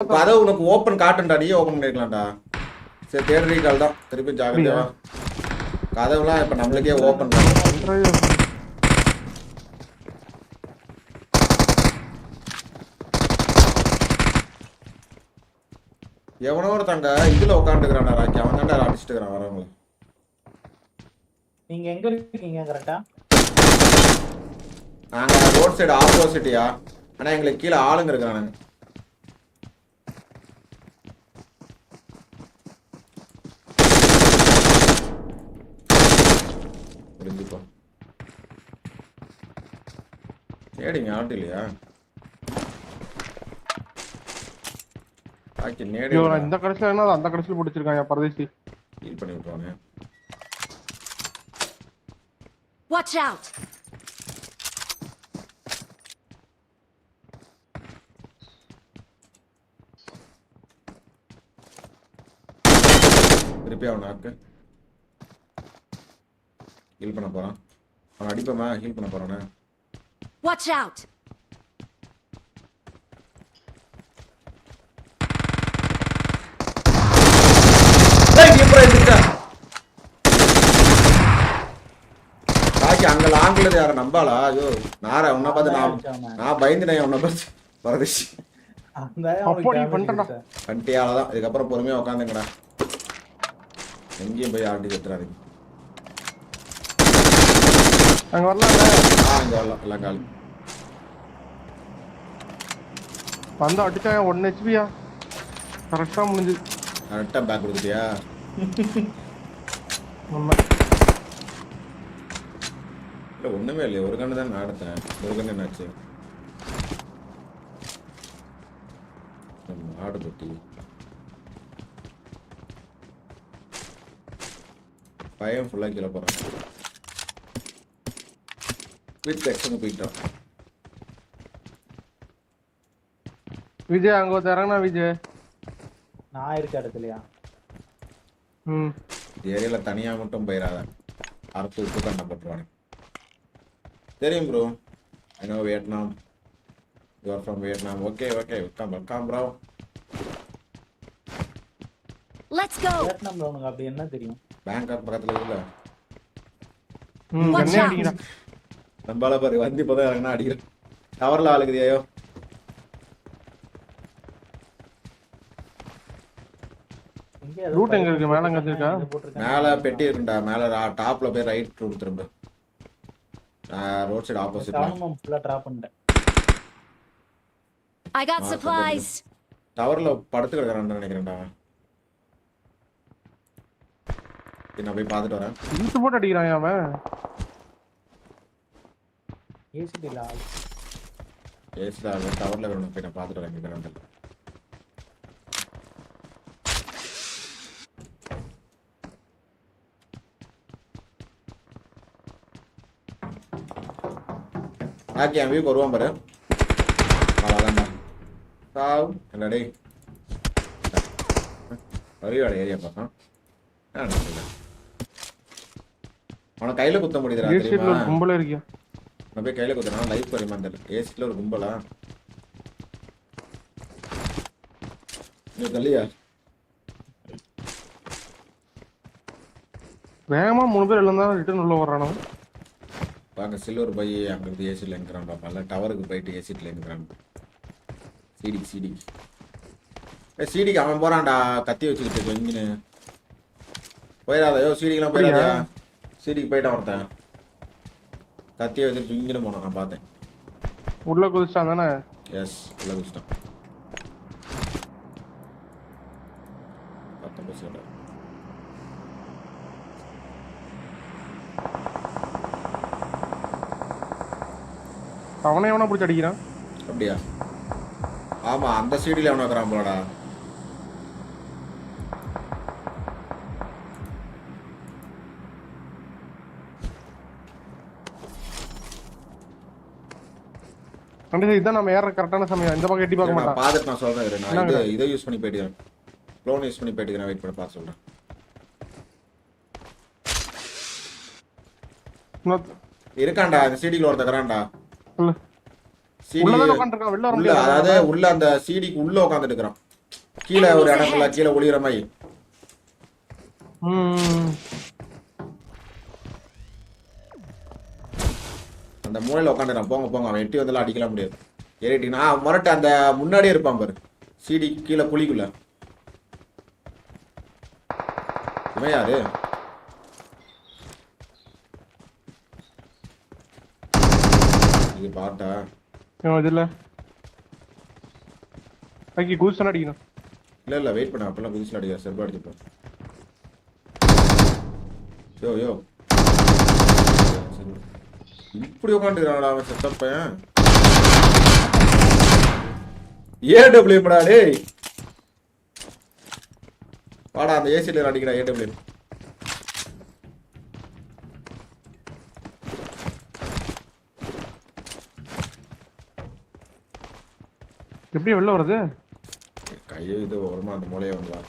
கதவு உனக்கு ஓப்பன் காட்டுண்டா நீ ஓப்பன் பண்ணிருக்கலாம்டா. சரி தேர்ட் ரீகால் தான் திருப்பி ஜாகிரதையா கதவுலாம் இப்ப நம்மளுக்கே ஓப்பன் எவனோ ஒருத்தங்க இதுல உட்காந்துக்கிறான்டா ராக்கி. அவன் தான்டா அடிச்சுட்டு இருக்கிறான் வரவங்கள. நீங்க எங்க இருக்கீங்க கரெக்டா நாங்க ரோட் சைடு ஆப்போசிட்டியா ஆனா எங்களுக்கு கீழே ஆளுங்க இருக்கிறானுங்க நேடிங்க ஆட்டு இல்லையா ராக்கி நேடி இந்த கடைசியில என்ன அந்த கடைசியில பிடிச்சிருக்கான் என் பரதேசி. ஹீல் பண்ணி விட்டுருவாங்க Watch out! திருப்பி அவன் நாக்கு ஹீல் பண்ண போறான். அவன் அடிப்பமா ஹீல் பண்ண போறானே. Watch out! பாக்கி அங்க லாங்குல யார நம்பாளா? ஐயோ நார உன்னை பார்த்து நான் நான் பயந்துனேன் உன்னை பார்த்து பரதேஷ் அந்த அப்படி பண்ணிட்டேன்டா. கண்டியால தான் இதுக்கப்புறம் பொறுமையா உட்காந்துங்கடா எங்கேயும் போய் ஆட்டி கத்துறாதீங்க அங்க வரலாம் ஆ இங்க வரலாம். எல்லாம் காலி. வந்து அடிச்சா ஒன் ஹெச்பியா கரெக்டா முடிஞ்சு கரெக்டா பேக் கொடுத்துட்டியா? நம்ம இல்ல ஒண்ணுமே இல்லையே. ஒரு கண்ணு தான் நான் எடுத்தேன். ஒரு கண்ணு என்னாச்சு ஆடு தொட்டி. பையன் ஃபுல்லா கீழே போறான். வித் செக்ஷன் போயிட்டான் விஜய் அங்க ஒருத்தர் இறங்கினா விஜய் நான் இருக்க இடத்துலயா ம் ஏரியால தனியா மட்டும் போயிடாத அறுத்து விட்டு கண்ணை போட்டுருவானு தெரியும் bro I know Vietnam you are from Vietnam okay okay welcome welcome bro Let's go! வியட்நாம்ல உனக்கு அப்படி என்ன தெரியும் பேங்காக் பக்கத்துல இருக்குல்ல ம் out. அடிக்கிறான் நம்பால பாரு வந்து இப்போதான் இறங்கினா அடிக்கிறேன். டவர்ல ஏதோ Route எங்க இருக்கு? மேல எங்க இருக்கா? மேல பெட்டி இருக்குண்டா. மேல டாப்ல போய் ரைட் ரூட் திரும்ப. ரோட் சைடு ஆப்போசிட் கவர்மெண்ட் ஃபுல்லா டிராப் பண்ணிட்டேன். I got Ah, supplies! டவர்ல படுத்து கிடக்குறான்னு நினைக்கிறேன்டா. நான் போய் பார்த்துட்டு வரேன். இழுத்து போட்டு அடிக்கிறான் அவன் ஏசிடில ஆள். ஏசிடா டவர்ல வேணும் போய் நான் பார்த்துட்டு வரேன். கரண்ட் ஆக்கி என் வியூக்கு வருவான் பாரு. அவ்வளோதான்டா சாவ். என்ன டேய். வரியோட ஏரியா பார்க்கலாம். அவனை கையில குத்த முடியுதுடா தெரியுமா? கும்பல இருக்கியா? நான் போய் கையில குத்துறேன் லைஃப் குறையுமா தெரியல ஏசில ஒரு கும்பலா? கல்லியா வேகமா மூணு பேர் எல்லாம் தான் ரிட்டர்ன் உள்ள வர்றானோ? பாக்க சில்வர் போய் அங்க இருந்து ஏசில இருக்கிறான் பாப்பா. டவருக்கு போயிட்டு ஏசிட்ல இருக்கிறான் சிடி சிடி ஏ சிடிக்கு அவன் போறான்டா. கத்தி வச்சுக்கிட்டு இங்கின்னு போயிடாத. யோ சிடிக்கெல்லாம் போயிடாதா சிடிக்கு போயிட்டான் ஒருத்தன். கத்தியை வச்சுட்டு இங்கின்னு போனான் நான் பார்த்தேன். உள்ள குதிச்சான் தானே? எஸ் உள்ள பத்தொன்பது செகண்ட் அவனை எவனா பிடிச்சி அடிக்கிறான்? அப்படியா? ஆமா அந்த சீடியில் எவனோ இருக்கிறான் போலடா. கண்டிப்பா இதுதான் நம்ம ஏற கரெக்டான சமயம். இந்த பக்கம் எட்டி பார்க்க மாட்டான். பார்த்துட்டு நான் சொல்றேன். நான் இது? இதை யூஸ் பண்ணி போயிட்டுக்கிறேன் க்ளோன் யூஸ் பண்ணி போயிட்டுக்கிறேன் வெயிட் பண்ணி பார்த்து சொல்றேன். இருக்கான்டா இந்த சீடிக்குள்ள இருக்கிறான்டா. உள்ள. சிடி உள்ள அதாவது உள்ள அந்த சிடிக்கு உள்ள உட்காந்துட்டு இருக்கிறான். கீழே ஒரு ஃபுல்லா கீழே ஒளிகிற மாதிரி. அந்த மூலையில உட்காந்துறான் போங்க போங்க அவன் எட்டி வந்தாலும் அடிக்கலாம் முடியாது. ஏறிட்டினா முரட்டு அந்த முன்னாடியே இருப்பான் பாரு. சீடி கீழே குழிக்குள்ள. இவன் யாரு? இது பாட்டா இது இல்ல? ஓகே கூஸ் அடிக்கணும். இல்ல இல்ல வெயிட் பண்ண அப்பெல்லாம் புதுசுல அடிக்கிற செருப்பு அடிச்சுப்பேன் யோ யோ. இப்படி உட்காந்துக்கிறான்டா அவன் செத்தப் பையன். ஏடபிள்யூம்டா டேய். வாடா அந்த ஏசில அடிக்கிறா ஏடபிள்யூ எப்படி வெளில வருது கையை இது வருமா அந்த மூலையை வந்தா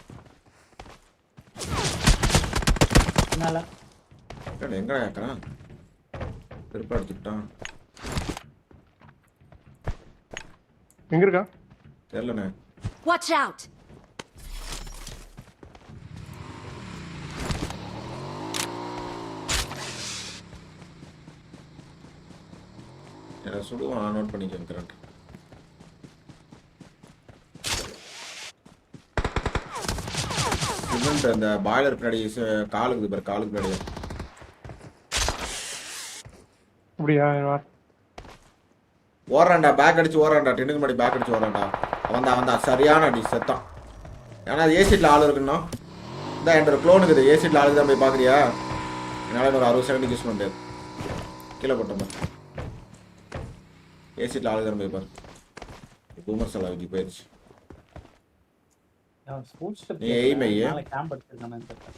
என்னால எங்க ஏக்கறான் செருப்பு அடிச்சுட்டான் எங்க இருக்கா? தெரியலண்ணே. Watch out! என்ன சுடுவான் நோட் பண்ணிக்கேன் கரெக்ட் அந்த பாய்லர் பின்னாடி காலுக்கு பாரு காலுக்கு பின்னாடி. அப்படியா ஓடுறான்டா பேக் அடிச்சு ஓடுறான்டா. டென்னுக்கு முன்னாடி பேக் அடிச்சு ஓடுறான்டா. அவன் தான் அவன் தான். சரியான அடி செத்தான். ஏன்னா அது ஏசிட்ல ஆள் இருக்குன்னா இந்த என்கிட்ட க்ளோன் இருக்குது. ஏசிட்ல ஆளுக்கு தான் போய் பார்க்குறியா? என்னால் ஒரு அறுபது செகண்ட் யூஸ் பண்ண முடியாது. கீழே போட்டோம் ஏசிட்ல ஆளுக்கு தான் போய் பாரு. பூமர் செலவுக்கு போயிடுச்சு நீ aim ஐயே. கேம்ப் எடுத்துருக்கானு தெரியல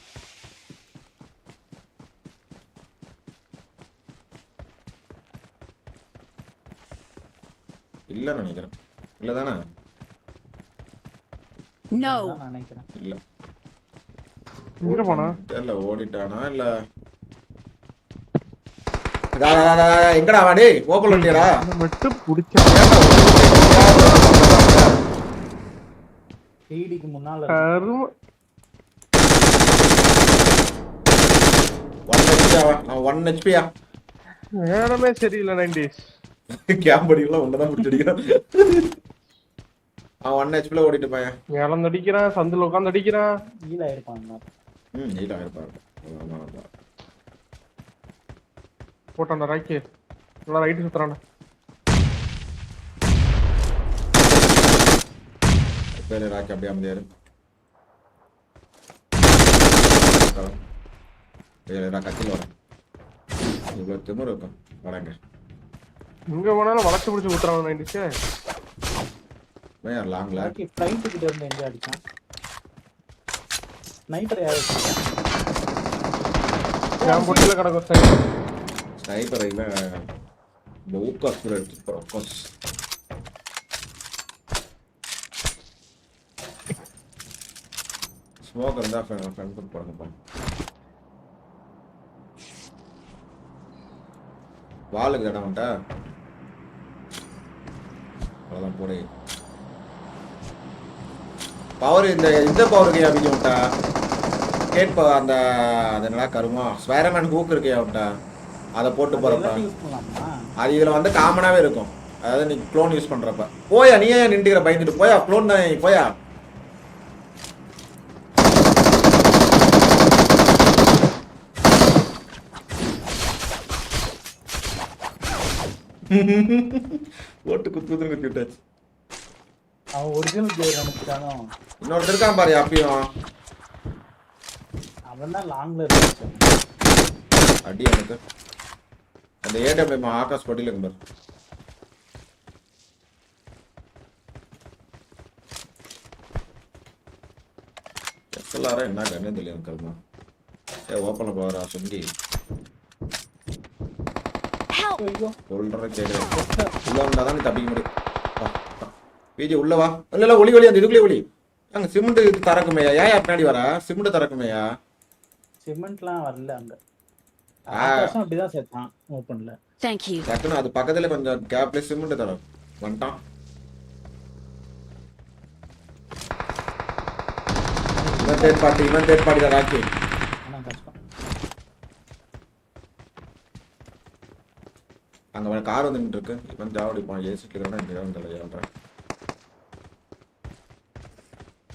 இல்லைன்னு நினைக்கிறேன் இல்லை தானே இல்லை எங்க போனா தெரியல ஓடிட்டானா இல்லை எங்கடா வாடி ஓப்பன் பண்ணியாரா மட்டும் பிடிச்சா டிடிக்கு முன்னால ஒன் ஹெச்பி அவன் அவன் ஒன் ஹெச்பியா நேரமே சரியில்லை நைன்டிஸ் கேம்ப் அடிக்கலாம் ஒன்னதான் பிடிச்சிடிக்கிறான் அவன் ஒன் ஹெச்பில ஓடிட்டு பையன் இழந்து அடிக்கிறான் சந்தில் உட்காந்து அடிக்கிறான் கீழே இருப்பான் ம் நீட் ஆயிருப்பாரு ஆமா ஆமா போட்டான் ராக்கி நல்லா ரைட்டு சுத்துறான் பேரு ராக்கி அப்படியே அமைதியாரு ஏய் கத்தியில் வரேன் இவ்வளோ திமிரு இருக்கும் வரேங்க எங்க போனாலும் வளர்ச்சி பிடிச்சி ஊத்துறான் நைன்டிஸ் வேன் லாங்ல ஓகே ஃப்ளைட் கிட்ட இருந்து எங்க அடிச்சான் ஸ்னைப்பர் யாரு என் பொட்டில கிடக்கும் சரி ஸ்னைப்பர் இவன் ஊக்காஸ் கூட எடுத்து ஒக்காஸ் ஸ்மோக் இருந்தா ஃப்ரெண்ட் ஃபுட் போடுங்க போங்க வாளுக்கு இடம் அவ்வளோதான் போடு. பவர் இந்த இந்த பவருக்கு ஏன் அபிக்க விட்டா கேட் பவர் அந்த அது என்னடா கருமா. ஸ்வைரமேன் ஹூக் இருக்கு விட்டா அதை போட்டு போறப்ப. அது இதுல வந்து காமனாவே இருக்கும். அதாவது நீ க்ளோன் யூஸ் பண்றப்ப. போயா நீ ஏன் நின்றுக்கிற பயந்துட்டு போயா? க்ளோன் தான் போயா? ஓட்டு குத்து குத்துன்னு குத்தி விட்டாச்சு அவன் ஒரிஜினல் பிளேயர் நினைச்சிட்டானோ இன்னொருத்தர் இருக்கான் பாரு அப்பயும். அவன் தான் லாங்ல இருந்துச்சு அடி எனக்கு. அந்த ஏடபிள்யூ ஆகாஷ் பட்டியில் இருக்கு பாரு. எஸ்எல்ஆரா என்ன கண்ணே தெரியல எனக்கு கருமா ஏ ஓப்பனில் போகிறா சுண்டி. Help! ஐயோ சொல்ற கேடு உள்ள வந்தா தான் நீ தப்பிக்க முடியும். பிஜி உள்ள வா. இல்ல ஒளி ஒளி அந்த இதுக்குள்ளே ஒளி. அங்க சிமெண்ட் இது திறக்குமேயா ஏன் பின்னாடி வரா? சிமெண்ட் திறக்குமேயா சிமெண்ட்லாம் வரல அங்க. அப்படிதான் சேர்த்தான் ஓப்பன்ல Thank you. டக்குன்னு அது பக்கத்துல கொஞ்சம் கேப்ல சிமெண்ட் தரும். வந்துட்டான். இவன் தேர்ட் பார்ட்டி இவன் தேர்ட் பார்ட்டி தான் ராக்கி. அங்கே கார் வந்து நின்றுருக்கு இப்போ வந்து ஜாவடி போன ஏசி கிலோனா இந்த கிலோ ஜாவன்றேன்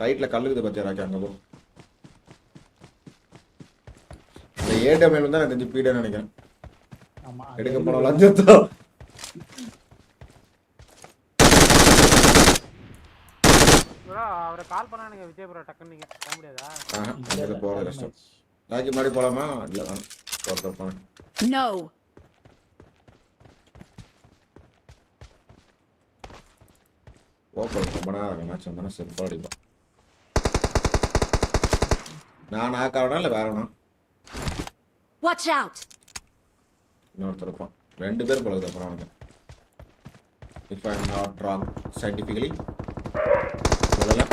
ரைட்ல கல்லுக்குது பத்தியா ராக்கி? அங்கே போ. அந்த ஏ டபுள் தான் எனக்கு தெரிஞ்சு பீடா நினைக்கிறேன். எடுக்க போன லஞ்சத்தோ? அவரை கால் பண்ணா நீங்க விஜய் ப்ரோ டக்குன்னு நீங்க. போக முடியாதா? அங்க கஷ்டம். ராக்கி மாதிரி போலாமா? இல்ல போறத போறேன். ஓப்பன் ரொம்ப நேரம் இருக்கும் மேட்ச் வந்தோன்னா சிம்பிள் அடிப்பான் நான் நாக் ஆகணும் இல்லை வேற வேணும் Watch out. இன்னொருத்தர் இருப்பான். ரெண்டு பேர் பழகுது அப்புறம் அவனுக்கு. If I not wrong scientifically சொல்லலாம்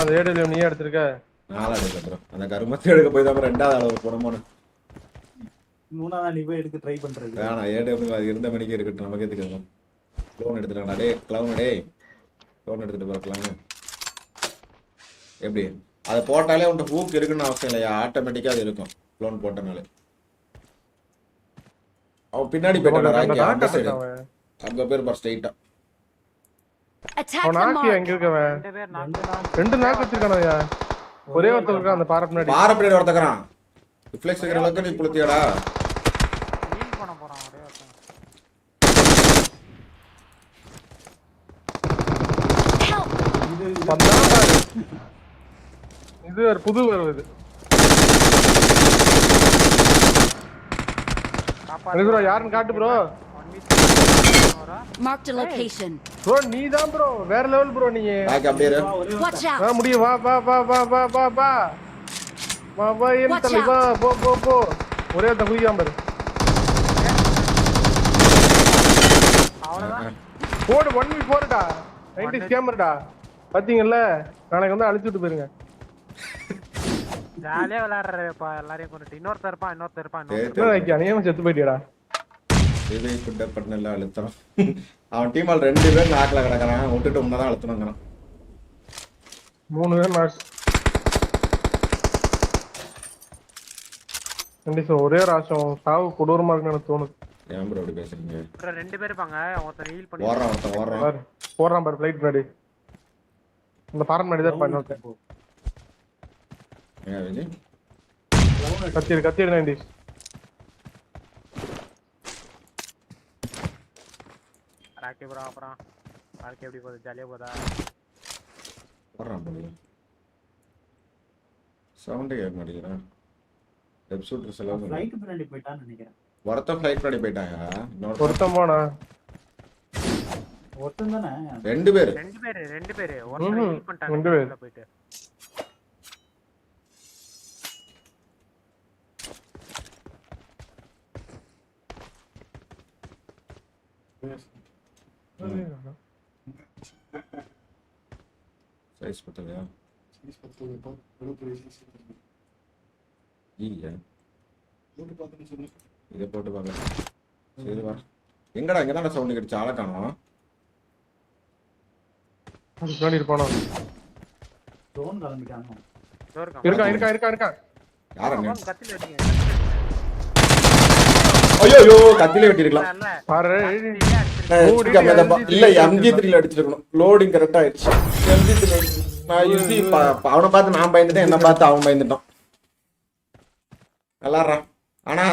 அந்த ஏடிஎம் நீயே எடுத்திருக்க. நாலு எடுக்க அப்புறம் அந்த கருமத்தை எடுக்க போய் தான் ரெண்டாவது அளவு போனோமோன்னு மூணாவது நீ போய் எடுக்க ட்ரை பண்றது. வேணாம் ஏடு அது இருந்த மணிக்கு இருக்கட்டும் நமக்கு எதுக்கு லோன் எடுத்துட்டாங்கடா டே கிளவுன் டே லோன் எடுத்துட்டு பார்க்கலாங்க எப்படி? அதை போட்டாலே உன்ட்ட ஹூக் இருக்குன்னு அவசியம் இல்லையா? ஆட்டோமேட்டிக்காக அது இருக்கும். லோன் போட்டனாலே. அவன் பின்னாடி போயிட்டான் அங்க பேர் பார் ஸ்ட்ரைட்டா அவன் mark. எங்க இருக்கவன்? பேர் ரெண்டு நாக்கு வச்சிருக்கானயா ஒரே ஒருத்தர் இருக்கான் அந்த பாறை பின்னாடி? பாறை பின்னாடி ஒருத்தக்கிறான் ரிஃப்ளெக்ஸ் இருக்கிற அளவுக்கு நீ புளுத்தியாடா. மீன் பண்ண போறான் ஒரே ஒருத்தன். Help. இது. இது ஒரு புது வருவது காப்பாத்து. ப்ரோ யாருன்னு காட்டு bro Marked a location. Bro நீ தான் ப்ரோ வேற லெவல் ப்ரோ நீங்க ராக்கி அப்படியே இரு. ஒரே Watch வா out. முடியும். வா வா வா வா வா வா வா. வா வா Watch தள்ளி? வா போ போ போ. ஒரே ஒருத்தன் குதிக்காம பாரு அவ்வளவுதான். போடு ஒன் வி போடுடா. நைன்டி கேமரடா. பாத்தீங்கல்ல? நாளைக்கு வந்து அழிச்சு விட்டு போயிருங்க. ஜாலியா விளையாடுறப்பா எல்லாரையும் கொண்டுட்டு இன்னொருத்தர் இருப்பான் இன்னொருத்தர் இருப்பான் இன்னொருத்தர் என்ன செத்து போயிட்டியடா? இது குட்ட பண்ணல அழுத்தம். அவன் டீமால் ரெண்டு பேர் நாக்கில் கிடக்குறான் விட்டுட்டு உன்னை தான் அழுத்தணுங்கிறான். மூணு பேர் மேட்ச் கண்டிப்பா ஒரே ராசம் சாவு கொடூரமா இருக்குன்னு எனக்கு தோணுது. ஏன் ப்ரோ அப்படி பேசுறீங்க? ரெண்டு பேர் இருப்பாங்க. ஒருத்தர் ஹீல் பண்ணி ஓடுறான் ஒருத்தன் ஓடுறான். பாரு போடுறான் பாரு பிளைட் முன்னாடி. இந்த பாறை முன்னாடி தான். ஏன் விஜய்? கத்திடு கத்திடு நைன்டி ராக்கி ப்ரோ அப்புறம் வாழ்க்கை எப்படி போகுது? ஜாலியா போதா? ஓடுறான் போல சவுண்டே கேட்க மாட்டேங்கிறான் வெப் ஷூட்டர் செலவு ஃப்ளைட் பின்னாடி போயிட்டான்னு நினைக்கிறேன். ஒருத்தன் ஃப்ளைட் பண்ணி போயிட்டாங்க. ஒருத்தன் போனா? ஒருத்தன் தானே? ரெண்டு பேர். ரெண்டு பேரு ரெண்டு பேரு. ஒருத்தர் ம்ஹும். ஹீல் பண்ணிட்டாங்க ரெண்டு பேரு. போயிட்டு. சைஸ் பத்தலையா சைஸ் பத்தலைப்பா எவ்வளோ பெரிய சைஸ் இல்லையா போட்டு பார்த்துன்னு சொல்லு இதை போட்டு பார்க்க சரி வா எங்கடா இங்க தான் சவுண்ட் கிடைச்சு ஆளை காணோம் அது பின்னாடி இருப்பானோ ட்ரோன் கலந்துட்டானோ இருக்கான் இருக்கான் இருக்கான் இருக்கான் யாரங்க கத்தில அடிங்க ஐயோ ஐயோ கத்திலே வெட்டிருக்கலாம் இல்ல எம்ஜி த்ரீல அடிச்சிருக்கணும். லோடிங் கரெக்டா ஆயிடுச்சு. எம்ஜி த்ரீ நான் யூசி அவனை பார்த்து நான் பயந்துட்டேன் என்ன பார்த்து அவன் பயந்துட்டான். நல்லாடுறான் ஆனா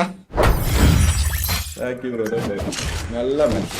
தேங்க்யூ ப்ரோ நல்ல மேட்ச்